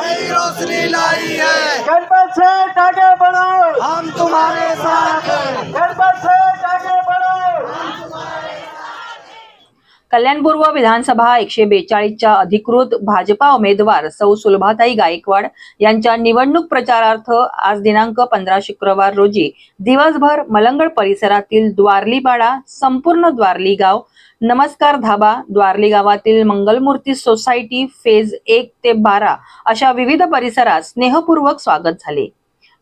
नई रोशनी लाई है। गणपत से आगे बढ़ो। हम तुम्हारे साथ गणपत से आगे बढ़ो। कल्याण पूर्व विधानसभा एकशे बेचाळीसच्या अधिकृत भाजपा उमेदवार सौ सुलभाताई गायकवाड यांच्या निवडणूक प्रचारार्थ आज दिनांक पंधरा शुक्रवार रोजी दिवसभर मलंगड परिसरातील द्वारलीपाडा संपूर्ण द्वारली गाव नमस्कार धाबा द्वारली गावातील मंगलमूर्ती सोसायटी फेज एक ते बारा अशा विविध परिसरात स्नेहपूर्वक स्वागत झाले.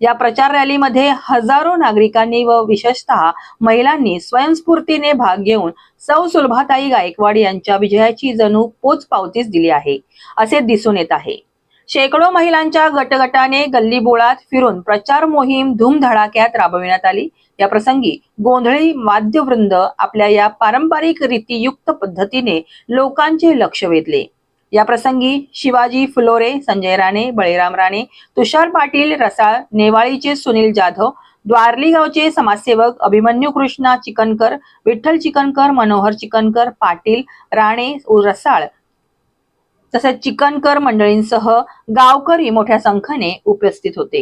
या प्रचार रॅलीमध्ये हजारो नागरिकांनी व विशेषतः महिलांनी स्वयंस्फूर्तीने भाग घेऊन सौ सुलभाताई गायकवाड यांच्या विजयाची जणू पोचपावतीच दिली आहे असे दिसून येत आहे. शेकडो महिलांच्या गटगटाने गल्लीबोळात फिरून प्रचार मोहीम धूमधडाक्यात राबविण्यात आली. या प्रसंगी गोंधळी वाद्यवृंद आपल्या या पारंपरिक रीतीयुक्त पद्धतीने लोकांचे लक्ष वेधले. या प्रसंगी शिवाजी फुलोरे संजय राणे बळीराम राणे तुषार पाटील रसाळ नेवाळीचे सुनील जाधव द्वारली गावचे समाजसेवक अभिमन्यू कृष्णा चिकनकर विठ्ठल चिकनकर मनोहर चिकनकर पाटील राणे रसाळ तसेच चिकनकर मंडळींसह गावकरी मोठ्या संख्येने उपस्थित होते.